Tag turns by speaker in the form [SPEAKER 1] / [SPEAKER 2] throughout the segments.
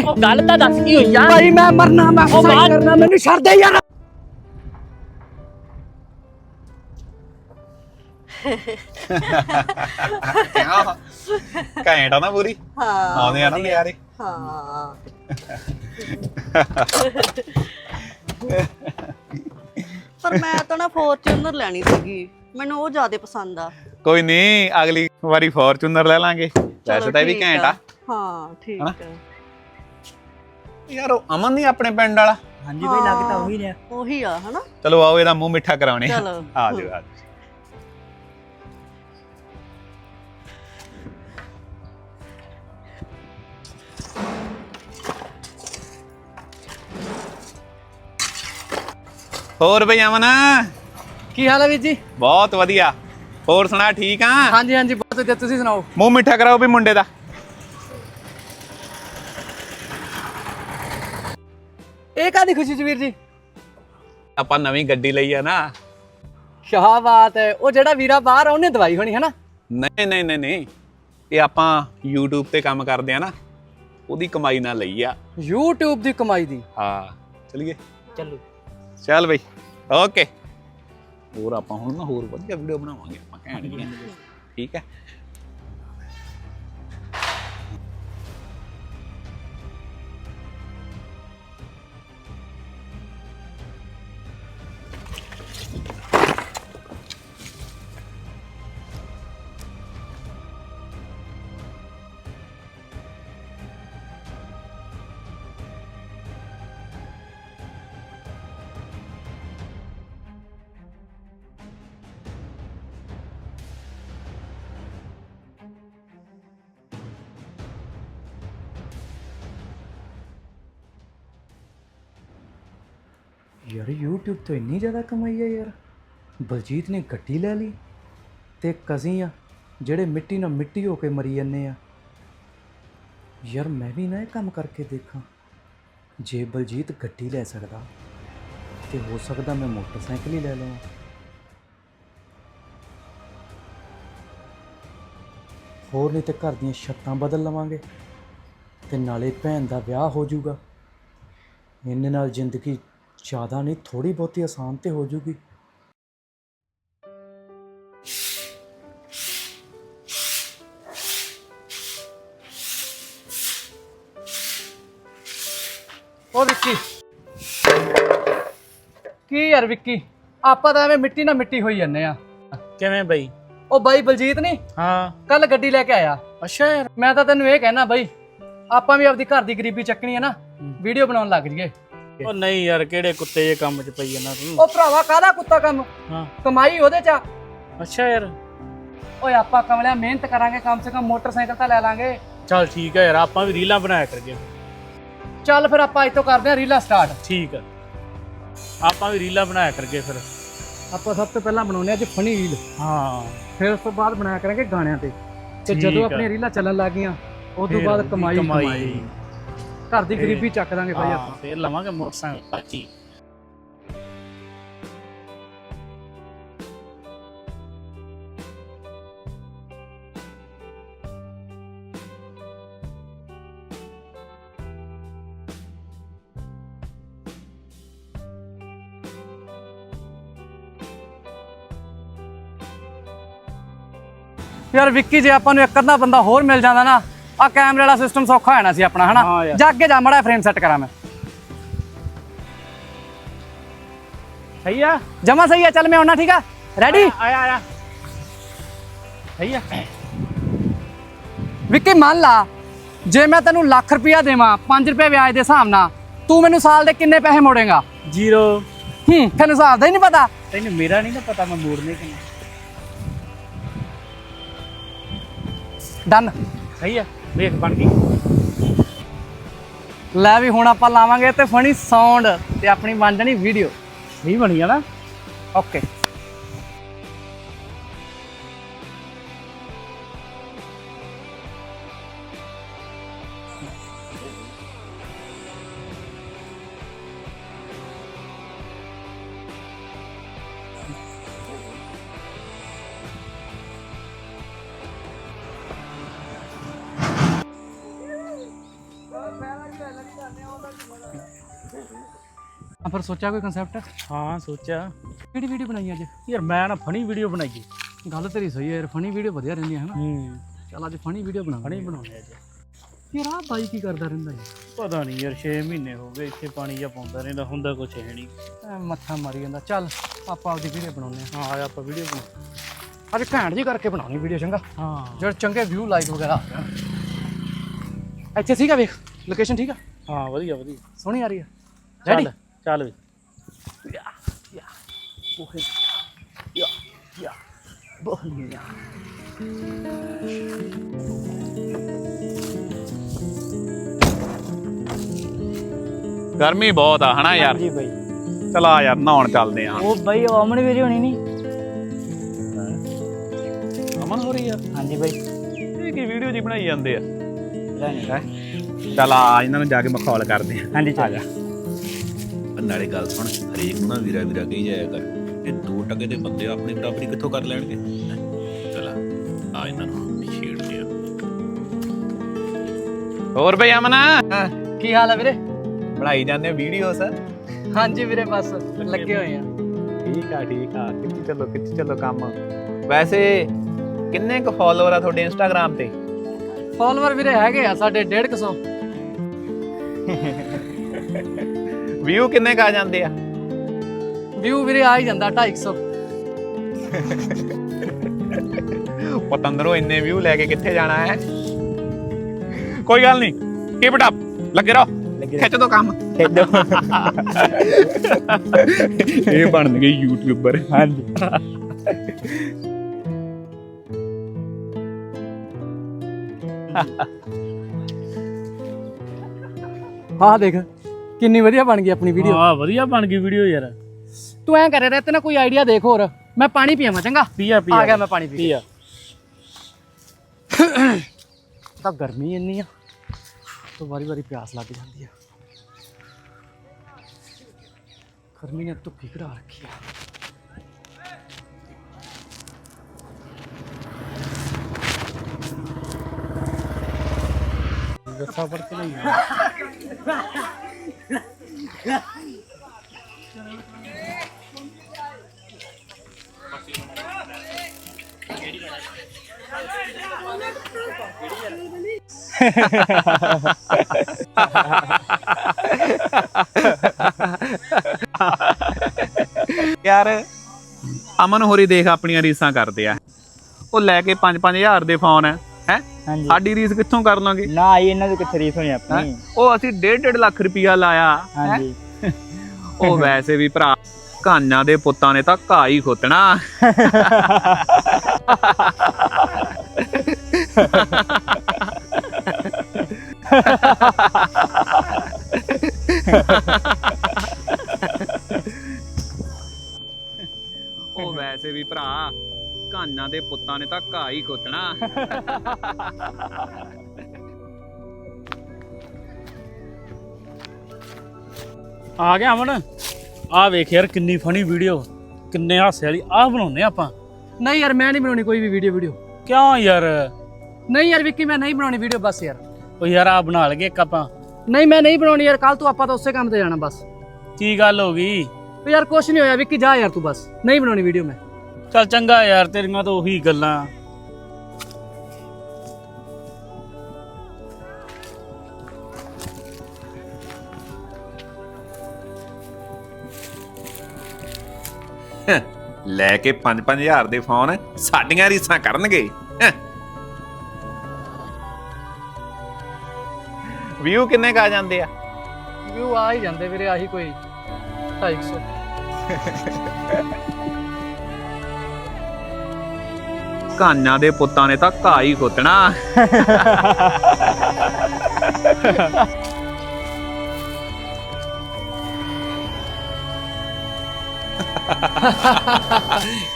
[SPEAKER 1] ਉਹ ਗੱਲ ਤਾਂ ਦੱਸ ਕੀ ਹੋਈ ਆ?
[SPEAKER 2] ਭਾਈ ਮੈਂ ਮਰਨਾ ਮੈਂ
[SPEAKER 1] ਉਹ ਬਾਹਰ-
[SPEAKER 2] ਕਰਨਾ ਮੈਨੂੰ ਛੱਡ ਦੇ ਯਾਰ।
[SPEAKER 3] ਕਿਆ ਘੈਂਟ ਆ ਨਾ ਪੂਰੀ?
[SPEAKER 4] ਹਾਂ
[SPEAKER 3] ਆਉਂਦੇ ਆ ਨਾ ਨਿਆਰੇ।
[SPEAKER 4] ਹਾਂ। ਪਰ ਮੈਂ ਤਾਂ ਨਾ ਫੋਰਚੂਨਰ ਲੈਣੀ ਸੀਗੀ। ਮੈਨੂੰ ਉਹ ਜ਼ਿਆਦਾ ਪਸੰਦ ਆ।
[SPEAKER 3] ਕੋਈ ਨਹੀਂ ਅਗਲੀ ਵਾਰੀ ਫੋਰਚੂਨਰ ਲੈ ਲਾਂਗੇ। ਵੈਸੇ ਤਾਂ ਇਹ ਵੀ
[SPEAKER 4] ਠੀਕ
[SPEAKER 3] ਘੈਂਟ ਆ।
[SPEAKER 4] ਹਾਂ ਠੀਕ
[SPEAKER 3] ਹਨਾ?
[SPEAKER 4] ਆ।
[SPEAKER 3] ਯਾਰ ਉਹ ਅਮਨ ਨਹੀਂ ਆਪਣੇ ਪਿੰਡ ਵਾਲਾ।
[SPEAKER 2] ਹਾਂਜੀ ਭਾਈ ਲੱਗਦਾ ਉਹੀ ਨੇ
[SPEAKER 4] ਉਹੀ ਆ ਹਨਾ?
[SPEAKER 3] ਚਲੋ ਆਓ ਇਹਦਾ ਮੂੰਹ ਮਿੱਠਾ ਕਰਾਉਣੇ ਆ।
[SPEAKER 4] ਚਲੋ।
[SPEAKER 3] ਆ ਜਾਓ ਆ ਜਾਓ। ਹੋਰ ਬਈ ਅਮਨ?
[SPEAKER 2] ਕੀ ਹਾਲ ਹੈ ਵੀਰ ਜੀ?
[SPEAKER 3] ਬਹੁਤ ਵਧੀਆ। ਹੋਰ ਸੁਣਾ ਠੀਕ ਆ?
[SPEAKER 2] ਹਾਂਜੀ ਹਾਂਜੀ ਬਹੁਤ ਵਧੀਆ। ਤੁਸੀਂ ਸੁਣਾਓ?
[SPEAKER 3] ਮੂੰਹ ਮਿੱਠਾ ਕਰਾਓ ਵੀ ਮੁੰਡੇ ਦਾ।
[SPEAKER 2] ਇਹ ਕਾਦੀ ਖੁਸ਼ੀ ਚ ਵੀਰ ਜੀ?
[SPEAKER 3] ਆਪਾਂ ਨਵੀਂ ਗੱਡੀ ਲਈ ਆ ਨਾ।
[SPEAKER 2] ਸ਼ਾਹ ਬਾਤ ਹੈ ਉਹ ਜਿਹੜਾ ਵੀਰਾ ਬਾਹਰ ਆ ਉਹਨੇ ਦਵਾਈ ਹੋਣੀ ਹੈ ਨਾ
[SPEAKER 3] ਨਹੀਂ ਨਹੀਂ ਨਹੀਂ ਨਹੀਂ। ਇਹ ਆਪਾਂ YouTube ਤੇ ਕੰਮ ਕਰਦੇ ਆ ਨਾ ਉਹਦੀ ਕਮਾਈ ਨਾਲ ਲਈ ਆ।
[SPEAKER 2] YouTube ਦੀ ਕਮਾਈ ਦੀ?
[SPEAKER 3] ਹਾਂ ਚਲਿਏ?
[SPEAKER 1] ਚੱਲੋ।
[SPEAKER 3] ਚੱਲ ਬਈ ਓਕੇ ਹੋਰ ਆਪਾਂ ਹੁਣ ਨਾ ਹੋਰ ਵਧੀਆ ਵੀਡੀਓ ਬਣਾਵਾਂਗੇ ਆਪਾਂ ਘੈਂਟ ਜੀਆਂ ਠੀਕ ਹੈ?
[SPEAKER 2] ਯਾਰ YouTube ਤੋਂ ਇੰਨੀ ਜ਼ਿਆਦਾ ਕਮਾਈ ਹੈ ਯਾਰ। ਬਲਜੀਤ ਨੇ ਗੱਡੀ ਲੈ ਲਈ ਤੇ ਕਜ਼ੀ ਆ, ਜਿਹੜੇ ਮਿੱਟੀ ਨਾਲ ਮਿੱਟੀ ਹੋ ਕੇ ਮਰੀ ਜੰਨੇ ਆ। ਯਾਰ ਮੈਂ ਵੀ ਨਾ ਇਹ ਕੰਮ ਕਰਕੇ ਦੇਖਾਂ। ਜੇ ਬਲਜੀਤ ਗੱਡੀ ਲੈ ਸਕਦਾ ਤੇ ਹੋ ਸਕਦਾ ਮੈਂ ਮੋਟਰਸਾਈਕਲ ਹੀ ਲੈ ਲਵਾਂ। ਹੋਰ ਨਹੀਂ ਤੇ ਘਰ ਦੀਆਂ ਛੱਤਾਂ ਬਦਲ ਲਵਾਂਗੇ ਤੇ ਨਾਲੇ ਭੈਣ ਦਾ ਵਿਆਹ ਹੋ ਜਾਊਗਾ। ਇਹਨੇ ਨਾਲ ਜ਼ਿੰਦਗੀ ਜ਼ਿਆਦਾ ਨਹੀਂ ਥੋੜੀ ਬਹੁਤੀ ਆਸਾਨ ਤੇ ਹੋ ਜੂਗੀ। ਓ ਵਿੱਕੀ। ਕੀ ਯਾਰ ਵਿੱਕੀ? ਆਪਾਂ ਤਾਂ ਐਵੇਂ ਮਿੱਟੀ ਨਾਲ ਮਿੱਟੀ ਹੋਈ ਜੰਨੇ ਆ।
[SPEAKER 1] ਕਿਵੇਂ ਬਈ?
[SPEAKER 2] ਉਹ ਬਾਈ ਬਲਜੀਤ ਨਹੀਂ
[SPEAKER 1] ਹਾਂ।
[SPEAKER 2] ਕੱਲ ਗੱਡੀ ਲੈ ਕੇ ਆਇਆ।
[SPEAKER 1] ਅੱਛਾ ਯਾਰ।
[SPEAKER 2] ਮੈਂ ਤਾਂ ਤੈਨੂੰ ਇਹ ਕਹਿਣਾ ਬਾਈ ਆਪਾਂ ਵੀ ਆਪਦੀ ਘਰ ਦੀ ਗਰੀਬੀ ਚੱਕਣੀ ਹੈ ਨਾ ਵੀਡੀਓ ਬਣਾਉਣ ਲੱਗ ਜੀਏ
[SPEAKER 1] ਉਹ ਨਹੀਂ ਯਾਰ ਕਿਹੜੇ ਕੁੱਤੇ ਜੇ ਕੰਮ 'ਚ ਪਈ ਜਾਂਦਾ ਤੂੰ?
[SPEAKER 2] ਉਹ ਭਰਾਵਾ ਕਾਹਦਾ ਕੁੱਤਾ ਕੰਮ?
[SPEAKER 1] ਹਾਂ।
[SPEAKER 2] ਕਮਾਈ ਉਹਦੇ ਚ ਆ।
[SPEAKER 1] ਅੱਛਾ ਯਾਰ।
[SPEAKER 2] ਓਏ ਆਪਾਂ ਕਮਲਿਆ ਮਿਹਨਤ ਕਰਾਂਗੇ ਕਮ ਸੇ ਕਮ ਮੋਟਰਸਾਈਕਲ ਤਾਂ ਲੈ ਲਾਂਗੇ।
[SPEAKER 1] ਚੱਲ ਠੀਕ ਹੈ ਯਾਰ ਆਪਾਂ ਵੀ ਰੀਲਾਂ ਬਣਾਇਆ ਕਰਗੇ
[SPEAKER 2] ਚੱਲ ਫਿਰ ਆਪਾਂ ਤੋਂ ਕਰਦੇ ਹਾਂ ਰੀਲਾ ਸਟਾਰਟ।
[SPEAKER 1] ਠੀਕ ਹੈ ਆਪਾਂ ਵੀ ਰੀਲਾਂ ਬਣਾਇਆ ਕਰਗੇ ਫਿਰ।
[SPEAKER 2] ਆਪਾਂ ਸਭ ਤੋਂ ਪਹਿਲਾਂ ਬਣਾਉਨੇ ਅੱਜ ਫਨੀ ਰੀਲ।
[SPEAKER 1] ਹਾਂ।
[SPEAKER 2] ਫਿਰ ਉਸ ਤੋਂ ਬਾਅਦ ਬਣਾਇਆ ਕਰਾਂਗੇ ਗਾਣਿਆਂ ਤੇ। ਤੇ
[SPEAKER 1] ਠੀਕ
[SPEAKER 2] ਜਦੋਂ
[SPEAKER 1] ਆ।
[SPEAKER 2] ਆਪਣੀਆਂ ਰੀਲਾਂ ਚੱਲਣ ਲੱਗ ਗਈਆਂ ਉਸ ਤੋਂ
[SPEAKER 1] ਫਿਰ
[SPEAKER 2] ਬਾਅਦ ਕਮਾਈ।
[SPEAKER 1] ਕਮਾਈ।
[SPEAKER 2] ਘਰ ਦੀ ਗਰੀਬੀ ਚੱਕ ਦਾਂਗੇ ਭਾਈ ਆਪਾਂ।
[SPEAKER 1] ਫੇਰ ਲਵਾਂਗੇ ਮੋਟਰਸਾਈਕਲ। ਪਾਚੀ
[SPEAKER 2] ਯਾਰ ਵਿੱਕੀ ਜੇ ਆਪਾਂ ਨੂੰ ਇੱਕ ਅੱਧਾ ਬੰਦਾ ਹੋਰ ਮਿਲ ਜਾਂਦਾ ਨਾ ਆ ਕੈਮਰੇ ਵਾਲਾ ਸਿਸਟਮ ਸੌਖਾ ਹੋਣਾ ਸੀ ਆਪਣਾ ਹਨਾ। ਜਾ ਅੱਗੇ ਜਾ ਮੜਾ ਫਰੇਮ ਸੈੱਟ ਕਰਾਂ ਮੈਂ।
[SPEAKER 1] ਸਹੀ ਆ?
[SPEAKER 2] ਜਮਾ ਸਹੀ ਆ ਚੱਲ ਮੈਂ ਆਉਣਾ ਠੀਕ ਆ? ਰੈਡੀ
[SPEAKER 1] ਆਇਆ ਆਇਆ ਸਹੀ ਆ।
[SPEAKER 2] ਵਿੱਕੀ ਮੰਨ ਲਾ ਜੇ ਮੈਂ ਤੈਨੂੰ ਲੱਖ ਰੁਪਇਆ ਦੇਵਾਂ 5 ਰੁਪਏ ਵਿਆਜ ਦੇ ਹਿਸਾਬ ਨਾਲ ਤੂੰ ਮੈਨੂੰ ਸਾਲ ਦੇ ਕਿੰਨੇ ਪੈਸੇ ਮੋੜੇਗਾ?
[SPEAKER 1] ਜ਼ੀਰੋ।
[SPEAKER 2] ਹੂੰ ਤੈਨੂੰ ਹਿਸਾਬ ਦਾ ਹੀ ਨਹੀਂ ਪਤਾ।
[SPEAKER 1] ਤੈਨੂੰ ਮੇਰਾ ਨਹੀਂ ਨਾ ਪਤਾ ਮੈਂ ਮੋੜਨੇ ਕਿੰਨੇ।
[SPEAKER 2] ਡਨ
[SPEAKER 1] ਸਹੀ ਆ। ਵੇਖ ਬਣ ਗਈ।
[SPEAKER 2] ਲੈ ਵੀ ਹੁਣ ਆਪਾਂ ਲਾਵਾਂਗੇ ਤੇ ਫਣੀ ਸਾਊਂਡ ਤੇ ਆਪਣੀ ਬਣ ਜਾਣੀ ਵੀਡੀਓ
[SPEAKER 1] ਸਹੀ ਬਣੀ ਆ ਨਾ।
[SPEAKER 2] ਓਕੇ ਆ ਫਿਰ ਸੋਚਿਆ ਕੋਈ ਕਨਸੈਪਟ
[SPEAKER 5] ਹਾਂ ਸੋਚਿਆ।
[SPEAKER 2] ਕਿਹੜੀ ਵੀਡੀਓ ਬਣਾਈ ਅੱਜ?
[SPEAKER 5] ਯਾਰ ਮੈਂ ਨਾ ਫਨੀ ਵੀਡੀਓ ਬਣਾਈਏ
[SPEAKER 2] ਗੱਲ ਤੇਰੀ ਸਹੀ ਹੈ ਯਾਰ ਫਨੀ ਵੀਡੀਓ ਵਧੀਆ ਰਹਿੰਦੀਆਂ ਹਨਾ
[SPEAKER 5] ਹੂੰ
[SPEAKER 2] ਚੱਲ ਅੱਜ ਫਨੀ ਵੀਡੀਓ ਬਣਾ
[SPEAKER 5] ਫਨੀ ਬਣਾਉਣੇ ਅੱਜ।
[SPEAKER 2] ਯਾਰ ਆ ਬਾਈ ਕੀ ਕਰਦਾ ਰਹਿੰਦਾ ਯਾਰ
[SPEAKER 5] ਪਤਾ ਨਹੀਂ ਯਾਰ 6 ਮਹੀਨੇ ਹੋ ਗਏ ਇੱਥੇ ਪਾਣੀ ਜਾਂ ਪਾਉਂਦਾ ਰਹਿੰਦਾ ਹੁੰਦਾ ਕੁਛ ਹੈ ਨਹੀਂ
[SPEAKER 2] ਐਂ ਮੱਥਾ ਮਾਰੀ ਜਾਂਦਾ। ਚੱਲ ਆਪਾਂ ਆਪਦੀ ਵੀਡੀਓ ਬਣਾਉਂਦੇ
[SPEAKER 5] ਹਾਂ ਆ ਆਪਾਂ ਵੀਡੀਓ ਬਣਾ
[SPEAKER 2] ਅੱਜ ਘੈਂਟ ਜੀ ਕਰਕੇ ਬਣਾਉਣੀ ਵੀਡੀਓ ਚੰਗਾ?
[SPEAKER 5] ਹਾਂ।
[SPEAKER 2] ਜਿਹੜੇ ਚੰਗੇ ਵਿਊ ਲਾਈਕ ਵਗੈਰਾ ਇੱਥੇ ਠੀਕ ਆ ਵੇਖ ਲੋਕੇਸ਼ਨ ਠੀਕ ਆ?
[SPEAKER 5] ਹਾਂ ਵਧੀਆ ਵਧੀਆ।
[SPEAKER 2] ਸੋਹਣੀ ਆ ਰਹੀ ਆ। ਰੈਡੀ
[SPEAKER 5] ਚੱਲ ਵੀ।
[SPEAKER 3] ਗਰਮੀ ਬਹੁਤ ਆ ਹਨਾ ਯਾਰ?
[SPEAKER 6] ਜੀ ਬਾਈ।
[SPEAKER 3] ਚਲ ਆ ਯਾਰ ਨਹਾਉਣ ਚੱਲਦੇ ਆ।
[SPEAKER 6] ਉਹ ਬਾਈ ਅਮਨ ਵੀਰੇ ਹੋਣੀ ਨਹੀਂ
[SPEAKER 3] ਅਮਨ ਹੋ ਰਹੀ ਆ?
[SPEAKER 6] ਹਾਂਜੀ ਬਾਈ।
[SPEAKER 3] ਇਹ ਕੀ ਵੀਡੀਓ ਜੀ ਬਣਾਈ ਜਾਂਦੇ ਆ? ਚਲ ਆ ਇਹਨਾਂ ਨੂੰ ਜਾ ਕੇ ਮਖੌਲ ਕਰਦੇ ਆ।
[SPEAKER 6] ਹਾਂਜੀ ਚੱਲ।
[SPEAKER 3] ਜਾ।
[SPEAKER 7] ਨਾਲੇ ਗੱਲ ਸੁਣ। ਹਰੇਕ ਨੂੰ ਨਾ ਵੀਰਾ ਵੀਰਾ ਕਹੀ ਜਾਇਆ ਕਰ। ਇਹ ਦੋ ਟਕੇ ਦੇ ਬੰਦੇ ਆਪਣੀ ਬਰਾਬਰੀ ਕਿੱਥੋਂ ਕਰ ਲੈਣਗੇ? ਚਲਾ ਆ ਇਹਨਾਂ ਨੂੰ ਛੇੜਦੇ ਆ
[SPEAKER 3] ਹੋਰ ਬਈ ਅਮਨ?
[SPEAKER 2] ਕੀ ਹਾਲ ਆ ਵੀਰੇ?
[SPEAKER 3] ਬਣਾਈ ਜਾਂਦੇ ਵੀਡੀਓਸ
[SPEAKER 2] ਹਾਂਜੀ ਵੀਰੇ ਬਸ ਲੱਗੇ ਹੋਏ ਆ।
[SPEAKER 3] ਠੀਕ ਆ ਠੀਕ ਆ। ਕਿੱਥੇ ਚੱਲੋ ਕਿੱਥੇ ਚੱਲੋ ਕੰਮ? ਵੈਸੇ ਕਿੰਨੇ ਕੁ ਫਾਲੋਅਰ ਆ ਤੁਹਾਡੇ ਇੰਸਟਾਗ੍ਰam ਤੇ?
[SPEAKER 2] ਫਾਲੋਅਰ ਵੀਰੇ ਹੈਗੇ ਆ ਸਾਡੇ 150
[SPEAKER 3] ਵਿਊ ਕਿੰਨੇ ਕ ਆ ਜਾਂਦੇ ਆ?
[SPEAKER 2] ਵਿਊ ਵੀਰੇ ਆ ਹੀ ਜਾਂਦਾ 250
[SPEAKER 3] ਪਤੰਦਰੋਂ ਇੰਨੇ ਵਿਊ ਲੈ ਕੇ ਕਿੱਥੇ ਜਾਣਾ ਹੈ? ਕੋਈ ਗੱਲ ਨਹੀਂ। ਕੀਪ ਇਟ ਅਪ ਲੱਗੇ ਰਹੋ। ਖਿੱਚ ਦੋ ਕੰਮ।
[SPEAKER 6] ਖੇਡੋ
[SPEAKER 3] ਇਹ ਬਣਨਗੇ ਯੂਟਿਊਬਰ
[SPEAKER 6] ਹਾਂਜੀ।
[SPEAKER 2] ਆਹ ਦੇਖ। ਕਿੰਨੀ ਵਧੀਆ ਬਣ ਗਈ ਆਪਣੀ ਵੀਡੀਓ
[SPEAKER 5] ਹਾਂ ਵਧੀਆ ਬਣ ਗਈ ਵੀਡੀਓ ਯਾਰ।
[SPEAKER 2] ਤੂੰ ਐਂ ਕਰੇ ਰਹਿ ਤੇ ਨਾ ਕੋਈ ਆਈਡੀਆ ਦੇਖ ਹੋਰ। ਮੈਂ ਪਾਣੀ ਪੀਵਾਂ ਚੰਗਾ?
[SPEAKER 5] ਪੀਆ ਪੀਆ।
[SPEAKER 2] ਆ ਗਿਆ ਮੈਂ ਪਾਣੀ ਪੀ
[SPEAKER 5] ਪੀਆ।
[SPEAKER 2] ਤਾਂ ਗਰਮੀ ਇੰਨੀ ਆ ਤਾਂ ਵਾਰੀ ਵਾਰੀ ਪਿਆਸ ਲੱਗ ਜਾਂਦੀ ਆ। ਗਰਮੀ ਨੇ ਧੁੱਪੀ ਕਢਾ ਰੱਖੀ ਆ।
[SPEAKER 5] ਫੜ ਕੇ ਲਈ
[SPEAKER 3] ਯਾਰ, ਅਮਨ ਹੋਰੀ ਦੇਖ ਆਪਣੀਆਂ ਰੀਸਾਂ ਕਰਦੇ ਆ। ਉਹ ਲੈ ਕੇ 5-5000 ਦੇ ਫੋਨ ਹੈ
[SPEAKER 6] ਹਾਂਜੀ।
[SPEAKER 3] ਸਾਡੀ ਰੀਸ ਕਿੱਥੋਂ ਕਰ ਲਾਂਗੇ?
[SPEAKER 6] ਨਾ ਆਈ ਇਹਨਾਂ ਦੀ ਕਿੱਥੇ ਰੀਸ ਹੋਣੀ ਆਪਣੀ?
[SPEAKER 3] ਉਹ ਅਸੀਂ 1.5 ਲੱਖ ਰੁਪਇਆ ਲਾਇਆ?
[SPEAKER 6] ਹਾਂਜੀ।
[SPEAKER 3] ਉਹ ਵੈਸੇ ਵੀ ਭਰਾ ਕਾਨਾਂ ਦੇ ਪੁੱਤਾਂ ਨੇ ਤਾਂ ਘਾਹ ਹੀ ਖੋਤਣਾ। ਉਹ ਵੈਸੇ ਵੀ ਭਰਾ ਕਾਨਾਂ ਦੇ ਪੁੱਤਾਂ ਨੇ ਤਾਂ ਘਾਹ ਹੀ ਖੋਤਣਾ।
[SPEAKER 5] ਆ ਗਿਆ ਅਮਨ। ਆ ਵੇਖ ਯਾਰ ਕਿੰਨੀ ਫਨੀ ਵੀਡੀਓ ਕਿੰਨੇ ਹਾਸੇ ਵਾਲੀ ਆ ਬਣਾਉਨੇ ਆਪਾਂ।
[SPEAKER 2] ਨਹੀਂ ਯਾਰ ਮੈਂ ਨਹੀਂ ਬਣਾਉਣੀ ਕੋਈ ਵੀ ਵੀਡੀਓ ਵੀਡੀਓ
[SPEAKER 5] ਕਿਉਂ ਯਾਰ?
[SPEAKER 2] ਨਹੀਂ ਯਾਰ ਵਿੱਕੀ ਮੈਂ ਨਹੀਂ ਬਣਾਉਣੀ ਵੀਡੀਓ ਬਸ ਯਾਰ।
[SPEAKER 5] ਉਹ ਯਾਰ ਆ ਬਣਾ ਲਗੇ ਇੱਕ ਆਪਾਂ।
[SPEAKER 2] ਨਹੀਂ ਮੈਂ ਨਹੀਂ ਬਣਾਉਣੀ ਯਾਰ ਕੱਲ ਤੋਂ ਆਪਾਂ ਤਾਂ ਉਸੇ ਕੰਮ ਤੇ ਜਾਣਾ ਬਸ।
[SPEAKER 5] ਕੀ ਗੱਲ ਹੋ ਗਈ?
[SPEAKER 2] ਉਹ ਯਾਰ ਕੁਛ ਨਹੀਂ ਹੋਇਆ ਵਿੱਕੀ ਜਾ ਯਾਰ ਤੂੰ ਬਸ। ਨਹੀਂ ਬਣਾਉਣੀ ਵੀਡੀਓ ਮੈਂ।
[SPEAKER 5] ਚੱਲ ਚੰਗਾ ਯਾਰ ਤੇਰੀਆਂ ਤਾਂ ਉਹੀ ਗੱਲਾਂ।
[SPEAKER 7] ਲੈ ਕੇ 5-5000 ਦੇ ਫੋਨ ਸਾਡੀਆਂ ਰੀਸਾਂ ਕਰਨਗੇ।
[SPEAKER 3] ਵਿਊ ਕਿੰਨੇ ਕ ਆ ਜਾਂਦੇ ਆ?
[SPEAKER 2] ਵਿਊ ਆ ਹੀ ਜਾਂਦੇ ਵੀਰੇ ਆਹੀ ਕੋਈ 250
[SPEAKER 3] ਕਾਨਾਂ ਦੇ ਪੁੱਤਾਂ ਨੇ ਤਾਂ ਘਾਹ ਹੀ ਖੋਤਣਾ।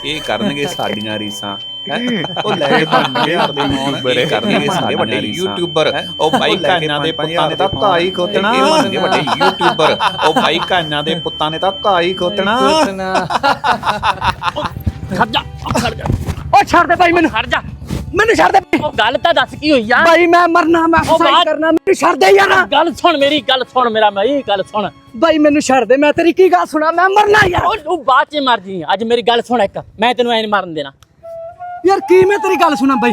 [SPEAKER 7] ਇਹ ਕਰਨਗੇ ਸਾਡੀਆਂ ਰੀਸਾਂ। ਉਹ ਲੈ ਕੇ 5000 ਦੇ ਫੋਨ ਇਹ ਕਰਨਗੇ ਸਾਡੇ ਵੱਡੇ ਯੂਟਿਊਬਰ ਉਹ ਭਾਈ ਕਾਨਾਂ ਦੇ ਪੁੱਤਾਂ ਨੇ ਤਾਂ ਹੀ ਖੋਤਣਾ। ਇਹ ਬਣਨਗੇ ਵੱਡੇ ਯੂਟਿਊਬਰ ਉਹ ਭਾਈ ਕਾਨਾਂ ਦੇ ਪੁੱਤਾਂ ਨੇ ਤਾਂ ਘਾਹ ਹੀ ਖੋਤਣਾ।
[SPEAKER 5] ਖੜ ਜਾ ਖੜ ਜਾ।
[SPEAKER 2] ਓ ਛੱਡ ਦੇ ਭਾਈ ਮੈਨੂੰ।
[SPEAKER 5] ਖੜ ਜਾ।
[SPEAKER 2] ਮੈਨੂੰ ਛੱਡ ਦੇ।
[SPEAKER 1] ਉਹ ਗੱਲ ਤਾਂ ਦੱਸ ਕੀ ਹੋਈ ਆ?
[SPEAKER 2] ਬਾਈ ਮੈਂ ਮਰਨਾ ਮੈਂ
[SPEAKER 1] ਉਹ
[SPEAKER 2] ਸੁਸਾਈਡ
[SPEAKER 1] ਬਾਤ-
[SPEAKER 2] ਕਰਨਾ ਮੈਨੂੰ ਛੱਡ ਦੇ ਯਾਰ।
[SPEAKER 1] ਗੱਲ ਸੁਣ ਮੇਰੀ ਗੱਲ ਸੁਣ ਮੇਰਾ ਮੈਂ ਇਹ ਗੱਲ ਸੁਣ।
[SPEAKER 2] ਬਾਈ ਮੈਨੂੰ ਛੱਡ ਦੇ ਮੈਂ ਤੇਰੀ ਕੀ ਗੱਲ ਸੁਣਾ? ਮੈਂ ਮਰਨਾ ਯਾਰ।
[SPEAKER 1] ਉਹ ਉਹ ਬਾਅਦ ਚ ਮਰ ਜੀ ਅੱਜ ਮੇਰੀ ਗੱਲ ਸੁਣ ਇੱਕ। ਮੈਂ ਤੈਨੂੰ ਐ ਨਹੀਂ ਮਰਨ ਦੇਣਾ।
[SPEAKER 2] ਯਾਰ ਕੀ ਮੈਂ ਤੇਰੀ ਗੱਲ ਸੁਣਾ ਬਾਈ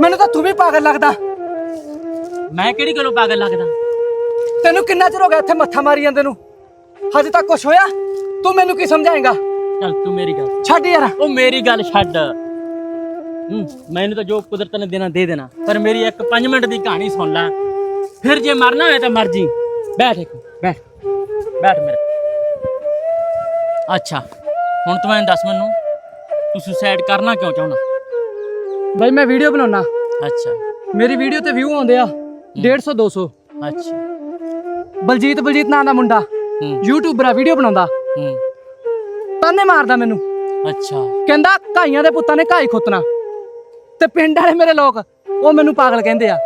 [SPEAKER 2] ਮੈਨੂੰ ਤਾਂ ਤੂੰ ਵੀ ਪਾਗਲ ਲੱਗਦਾ।
[SPEAKER 1] ਮੈਂ ਕਿਹੜੀ ਗੱਲੋਂ ਪਾਗਲ ਲੱਗਦਾ?
[SPEAKER 2] ਤੈਨੂੰ ਕਿੰਨਾ ਚਿਰ ਹੋ ਗਿਆ ਇੱਥੇ ਮੱਥਾ ਮਾਰੀ ਜਾਂਦੇ ਨੂੰ? ਹਜੇ ਤੱਕ ਕੁਝ ਹੋਇਆ? ਤੂੰ ਮੈਨੂੰ ਕੀ ਸਮਝਾਏਗਾ?
[SPEAKER 1] ਚੱਲ ਤੂੰ ਮੇਰੀ ਗੱਲ
[SPEAKER 2] ਛੱਡ ਯਾਰ।
[SPEAKER 1] ਉਹ ਮੇਰੀ ਗੱਲ ਛੱਡ। ਹੂੰ ਮੈਨੂੰ ਤਾਂ ਜੋ ਕੁਦਰਤ ਨੇ ਦੇਣਾ ਦੇ ਦੇਣਾ। ਪਰ ਮੇਰੀ ਇੱਕ 5 ਮਿੰਟ ਦੀ ਕਹਾਣੀ ਸੁਣ ਲੈ। ਫਿਰ ਜੇ ਮਰਨਾ ਹੋਇਆ ਤਾਂ ਮਰ ਜੀ ਬੈਠ ਇੱਕ ਬੈਠ। ਬੈਠ ਮੇਰੇ। ਅੱਛਾ ਹੁਣ ਤੂੰ ਮੈਨੂੰ ਦੱਸ ਮੈਨੂੰ ਤੂੰ ਸੁਸਾਈਡ ਕਰਨਾ ਕਿਉਂ ਚਾਹੁੰਦਾ?
[SPEAKER 2] ਬਾਈ ਮੈਂ ਵੀਡੀਓ ਬਣਾਉਣਾ
[SPEAKER 1] ਅੱਛਾ।
[SPEAKER 2] ਮੇਰੀ ਵੀਡੀਓ ਤੇ ਵਿਊ ਆਉਂਦੇ ਆ। 150 200
[SPEAKER 1] ਅੱਛਾ।
[SPEAKER 2] ਬਲਜੀਤ ਬਲਜੀਤ ਨਾਂ ਦਾ ਮੁੰਡਾ।
[SPEAKER 1] ਹੂੰ।
[SPEAKER 2] ਯੂਟਿਊਬਰ ਆ ਵੀਡੀਓ ਬਣਾਉਂਦਾ।
[SPEAKER 1] ਹੂੰ।
[SPEAKER 2] ਤਾਨੇ ਮਾਰਦਾ ਮੈਨੂੰ।
[SPEAKER 1] ਅੱਛਾ।
[SPEAKER 2] ਕਹਿੰਦਾ ਘਾਈਆਂ ਦੇ ਪੁੱਤਾਂ ਨੇ ਘਾਈ ਖੁੱਤਣਾ। ਤੇ ਪਿੰਡ ਵਾਲੇ ਮੇਰੇ ਲੋਕ ਉਹ ਮੈਨੂੰ ਪਾਗਲ ਕਹਿੰਦੇ ਆ।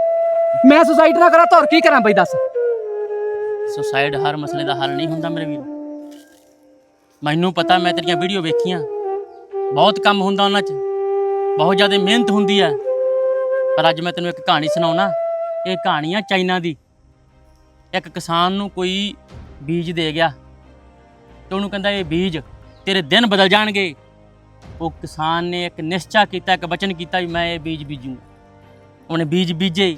[SPEAKER 2] ਮੈਂ ਸੁਸਾਈਡ ਨਾ ਕਰਾਂ ਹੋਰ ਕੀ ਕਰਾਂ ਬਈ ਦੱਸ?
[SPEAKER 1] ਸੁਸਾਈਡ ਹਰ ਮਸਲੇ ਦਾ ਹੱਲ ਨਹੀਂ ਹੁੰਦਾ ਮੇਰੇ ਵੀਰ। ਮੈਨੂੰ ਪਤਾ ਮੈਂ ਤੇਰੀਆਂ ਵੀਡੀਓ ਵੇਖੀਆਂ। ਬਹੁਤ ਕੰਮ ਹੁੰਦਾ ਉਹਨਾਂ 'ਚ। ਬਹੁਤ ਜ਼ਿਆਦਾ ਮਿਹਨਤ ਹੁੰਦੀ ਹੈ ਪਰ ਅੱਜ ਮੈਂ ਤੈਨੂੰ ਇੱਕ ਕਹਾਣੀ ਸੁਣਾਉਣਾ। ਇਹ ਕਹਾਣੀ ਆ ਚਾਈਨਾ ਦੀ। ਇੱਕ ਕਿਸਾਨ ਨੂੰ ਕੋਈ ਬੀਜ ਦੇ ਗਿਆ। ਤੇ ਉਹਨੂੰ ਕਹਿੰਦਾ ਇਹ ਬੀਜ ਤੇਰੇ ਦਿਨ ਬਦਲ ਜਾਣਗੇ। ਉਹ ਕਿਸਾਨ ਨੇ ਇੱਕ ਨਿਸ਼ਚਾ ਕੀਤਾ ਇੱਕ ਵਚਨ ਕੀਤਾ ਵੀ ਮੈਂ ਇਹ ਬੀਜ ਬੀਜੂ। ਉਹਨੇ ਬੀਜ ਬੀਜੇ।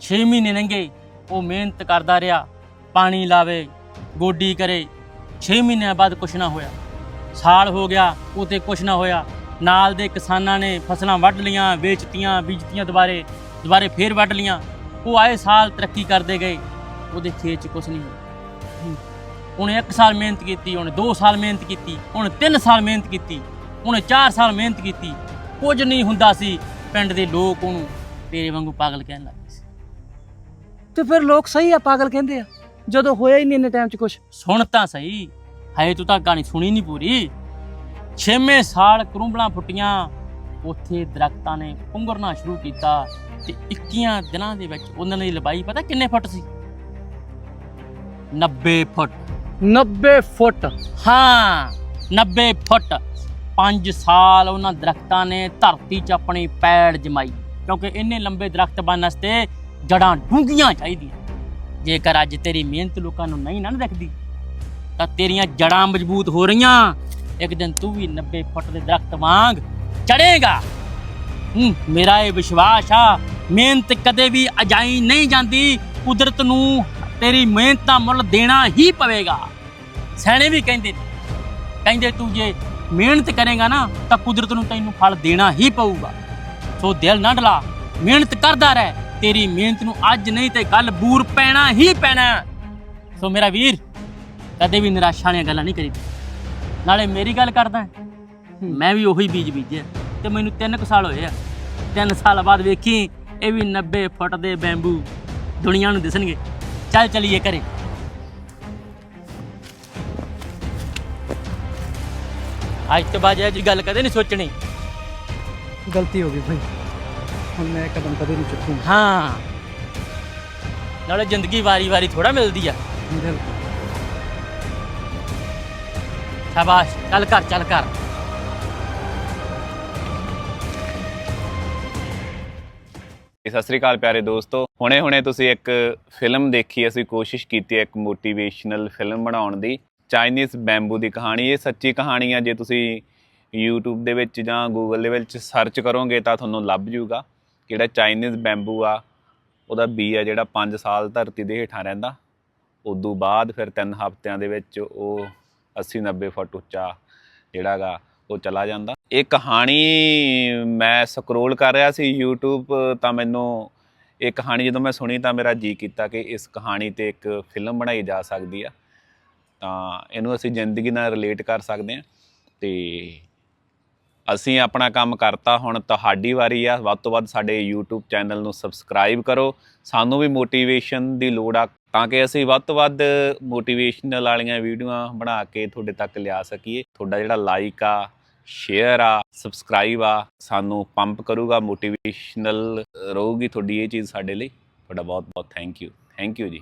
[SPEAKER 1] 6 ਮਹੀਨੇ ਲੰਘੇ। ਉਹ ਮਿਹਨਤ ਕਰਦਾ ਰਿਹਾ ਪਾਣੀ ਲਾਵੇ ਗੋਡੀ ਕਰੇ। 6 ਮਹੀਨਿਆਂ ਬਾਅਦ ਕੁਛ ਨਾ ਹੋਇਆ। ਸਾਲ ਹੋ ਗਿਆ ਉਹ ਤੇ ਕੁਛ ਨਾ ਹੋਇਆ। ਨਾਲ ਦੇ ਕਿਸਾਨਾਂ ਨੇ ਫਸਲਾਂ ਵੱਢ ਲੀਆਂ ਵੇਚਤੀਆਂ ਬੀਜਤੀਆਂ ਦੁਬਾਰੇ ਦੁਬਾਰੇ ਫੇਰ ਵੱਢ ਲੀਆਂ ਉਹ ਆਏ ਸਾਲ ਤਰੱਕੀ ਕਰਦੇ ਗਏ। ਉਹਦੇ ਖੇਤ 'ਚ ਕੁਛ ਨਹੀਂ ਹੋਇਆ। ਉਹਨੇ 1 ਸਾਲ ਮਿਹਨਤ ਕੀਤੀ ਉਹਨੇ 2 ਸਾਲ ਮਿਹਨਤ ਕੀਤੀ ਉਹਨੇ 3 ਸਾਲ ਮਿਹਨਤ ਕੀਤੀ ਉਹਨੇ 4 ਸਾਲ ਮਿਹਨਤ ਕੀਤੀ। ਕੁਝ ਨਹੀਂ ਹੁੰਦਾ ਸੀ। ਪਿੰਡ ਦੇ ਲੋਕ ਉਹਨੂੰ ਤੇਰੇ ਵਾਂਗੂ ਪਾਗਲ ਕਹਿਣ ਲੱਗ ਪਏ ਸੀ।
[SPEAKER 2] ਤੇ ਫਿਰ ਲੋਕ ਸਹੀ ਆ ਪਾਗਲ ਕਹਿੰਦੇ ਆ? ਜਦੋਂ ਹੋਇਆ ਹੀ ਨਹੀਂ ਇੰਨੇ ਟਾਈਮ 'ਚ ਕੁਝ
[SPEAKER 1] ਸੁਣ ਤਾਂ ਸਹੀ। ਹਏ ਤੂੰ ਤਾਂ ਕਹਾਣੀ ਸੁਣੀ ਨਹੀਂ ਪੂਰੀ। ਛੇਵੇਂ ਸਾਲ ਕਰੂੰਬਲਾਂ ਫੁੱਟੀਆਂ ਉੱਥੇ ਦਰਖਤਾਂ ਨੇ ਪੁੰਗਰਨਾ ਸ਼ੁਰੂ ਕੀਤਾ ਤੇ 21 ਦਿਨਾਂ ਦੇ ਵਿੱਚ ਉਹਨਾਂ ਦੀ ਲੰਬਾਈ ਪਤਾ ਕਿੰਨੇ ਫੁੱਟ ਸੀ? 90 ਫੁੱਟ।
[SPEAKER 2] 90 ਫੁੱਟ।
[SPEAKER 1] ਹਾਂ 90 ਫੁੱਟ। 5 ਸਾਲ ਉਹਨਾਂ ਦਰਖਤਾਂ ਨੇ ਧਰਤੀ 'ਚ ਆਪਣੀ ਪੈੜ ਜਮਾਈ। ਕਿਉਂਕਿ ਇੰਨੇ ਲੰਬੇ ਦਰਖਤ ਬਣਨ ਵਾਸਤੇ ਜੜਾਂ ਡੂੰਘੀਆਂ ਚਾਹੀਦੀਆਂ। ਜੇਕਰ ਅੱਜ ਤੇਰੀ ਮਿਹਨਤ ਲੋਕਾਂ ਨੂੰ ਨਹੀਂ ਨਾ ਦਿਖਦੀ, ਤਾਂ ਤੇਰੀਆਂ ਜੜਾਂ ਮਜ਼ਬੂਤ ਹੋ ਰਹੀਆਂ। ਇੱਕ ਦਿਨ ਤੂੰ ਵੀ 90 ਫੁੱਟ ਦੇ ਦਰਖਤ ਵਾਂਗ ਚੜੇਗਾ ਮੇਰਾ ਇਹ ਵਿਸ਼ਵਾਸ ਆ, ਮਿਹਨਤ ਕਦੇ ਵੀ ਅਜਾਈ ਨਹੀਂ ਜਾਂਦੀ। ਕੁਦਰਤ ਨੂੰ ਤੇਰੀ ਮਿਹਨਤ ਦਾ ਮੁੱਲ ਦੇਣਾ ਹੀ ਪਵੇਗਾ। ਸਿਆਣੇ ਵੀ ਕਹਿੰਦੇ ਨੇ, ਕਹਿੰਦੇ ਤੂੰ ਜੇ ਮਿਹਨਤ ਕਰੇਗਾ ਨਾ, ਤਾਂ ਕੁਦਰਤ ਨੂੰ ਤੈਨੂੰ ਫਲ ਦੇਣਾ ਹੀ ਪਊਗਾ। ਸੋ ਦਿਲ ਨਾ ਡਲਾ, ਮਿਹਨਤ ਕਰਦਾ ਰਹਿ, ਤੇਰੀ ਮਿਹਨਤ ਨੂੰ ਅੱਜ ਨਹੀਂ ਤੇ ਕੱਲ ਬੂਰ ਪੈਣਾ ਹੀ ਪੈਣਾ। ਸੋ ਮੇਰਾ ਵੀਰ, ਕਦੇ ਵੀ ਨਿਰਾਸ਼ਾ ਵਾਲੀਆਂ ਗੱਲਾਂ ਨਹੀਂ ਕਰੀ ਨਾਲੇ ਮੇਰੀ ਗੱਲ ਕਰਦਾ ਮੈਂ ਵੀ ਉਹੀ ਬੀਜ ਬੀਜਿਆ, ਤੇ ਮੈਨੂੰ 3 ਕੁ ਸਾਲ ਹੋਏ ਆ। 3 ਸਾਲ ਬਾਅਦ ਵੇਖੀ, ਇਹ ਵੀ 90 ਫੁੱਟ ਦੇ ਬੈਂਬੂ ਦੁਨੀਆ ਨੂੰ ਦਿਸਣਗੇ। ਚੱਲ ਚਲੀਏ ਘਰੇ। ਅੱਜ ਤੋਂ ਬਾਅਦ ਇਹ ਜੀ ਗੱਲ ਕਦੇ ਨਹੀਂ ਸੋਚਣੀ।
[SPEAKER 2] ਗਲਤੀ ਹੋ ਗਈ ਭਾਈ। ਹੁਣ ਮੈਂ ਇਹ ਕਦਮ ਕਦੇ ਨਹੀਂ ਚੁੱਕੂੰਗਾ।
[SPEAKER 1] ਹਾਂ। ਨਾਲੇ ਜ਼ਿੰਦਗੀ ਵਾਰੀ-ਵਾਰੀ ਥੋੜਾ ਮਿਲਦੀ ਆ।
[SPEAKER 2] ਬਿਲਕੁਲ
[SPEAKER 1] ਸ਼ਾਬਾਸ਼। ਚੱਲ ਘਰ ਚੱਲ ਘਰ।
[SPEAKER 3] ਸਤਿ ਸ੍ਰੀ ਅਕਾਲ ਪਿਆਰੇ ਦੋਸਤੋ। ਹੁਣੇ-ਹੁਣੇ ਤੁਸੀਂ ਇੱਕ ਫਿਲਮ ਦੇਖੀ, ਅਸੀਂ ਕੋਸ਼ਿਸ਼ ਕੀਤੀ ਹੈ ਇੱਕ ਮੋਟੀਵੇਸ਼ਨਲ ਫਿਲਮ ਬਣਾਉਣ ਦੀ। ਚਾਈਨੀਜ਼ ਬੈਂਬੂ ਦੀ ਕਹਾਣੀ, ਇਹ ਸੱਚੀ ਕਹਾਣੀ ਆ। ਜੇ ਤੁਸੀਂ YouTube ਦੇ ਵਿੱਚ ਜਾਂ Google ਦੇ ਵਿੱਚ ਸਰਚ ਕਰੋਗੇ ਤਾਂ ਤੁਹਾਨੂੰ ਲੱਭ ਜੂਗਾ ਜਿਹੜਾ ਚਾਈਨੀਜ਼ ਬੈਂਬੂ ਆ। ਉਹਦਾ ਬੀ ਆ ਜਿਹੜਾ 5 ਸਾਲ ਧਰਤੀ ਦੇ ਹੇਠਾਂ ਰਹਿੰਦਾ। ਉਦੋਂ ਬਾਅਦ ਫਿਰ 3 ਹਫ਼ਤਿਆਂ ਦੇ ਵਿੱਚ ਉਹ 80 90 ਫੁੱਟ ਉੱਚਾ ਜਿਹੜਾਗਾ ਉਹ ਚਲਾ ਜਾਂਦਾ। ਇਹ ਕਹਾਣੀ ਮੈਂ ਸਕਰੋਲ ਕਰ ਰਿਹਾ ਸੀ YouTube, ਤਾਂ ਮੈਨੂੰ ਇਹ ਕਹਾਣੀ ਜਦੋਂ ਮੈਂ ਸੁਣੀ ਤਾਂ ਮੇਰਾ ਜੀ ਕੀਤਾ ਕਿ ਇਸ ਕਹਾਣੀ ਤੇ ਇੱਕ ਫਿਲਮ ਬਣਾਈ ਜਾ ਸਕਦੀ ਆ। ਤਾਂ ਇਹਨੂੰ ਅਸੀਂ ਜ਼ਿੰਦਗੀ ਨਾਲ ਰਿਲੇਟ ਕਰ ਸਕਦੇ ਹਾਂ। ਤੇ ਅਸੀਂ ਆਪਣਾ ਕੰਮ ਕਰਤਾ ਹੁਣ, ਤੁਹਾਡੀ ਵਾਰੀ ਆ। ਵੱਧ ਤੋਂ ਵੱਧ ਸਾਡੇ YouTube ਚੈਨਲ ਨੂੰ ਸਬਸਕ੍ਰਾਈਬ ਕਰੋ। ਸਾਨੂੰ ਵੀ ਮੋਟੀਵੇਸ਼ਨ ਦੀ ਲੋੜ ਆ, ਤਾਂ ਕਿ ਅਸੀਂ ਵੱਧ ਤੋਂ ਵੱਧ ਮੋਟੀਵੇਸ਼ਨਲ ਵਾਲੀਆਂ ਵੀਡੀਓਆਂ ਬਣਾ ਕੇ ਤੁਹਾਡੇ ਤੱਕ ਲਿਆ ਸਕੀਏ। ਤੁਹਾਡਾ ਜਿਹੜਾ ਲਾਈਕ ਆ ਸ਼ੇਅਰ ਆ ਸਬਸਕ੍ਰਾਈਬ ਆ, ਸਾਨੂੰ ਪੰਪ ਕਰੂਗਾ ਮੋਟੀਵੇਸ਼ਨਲ ਰਹੂਗੀ ਤੁਹਾਡੀ ਇਹ ਚੀਜ਼ ਸਾਡੇ ਲਈ। ਤੁਹਾਡਾ ਬਹੁਤ ਬਹੁਤ ਥੈਂਕ ਯੂ ਥੈਂਕ ਯੂ ਜੀ।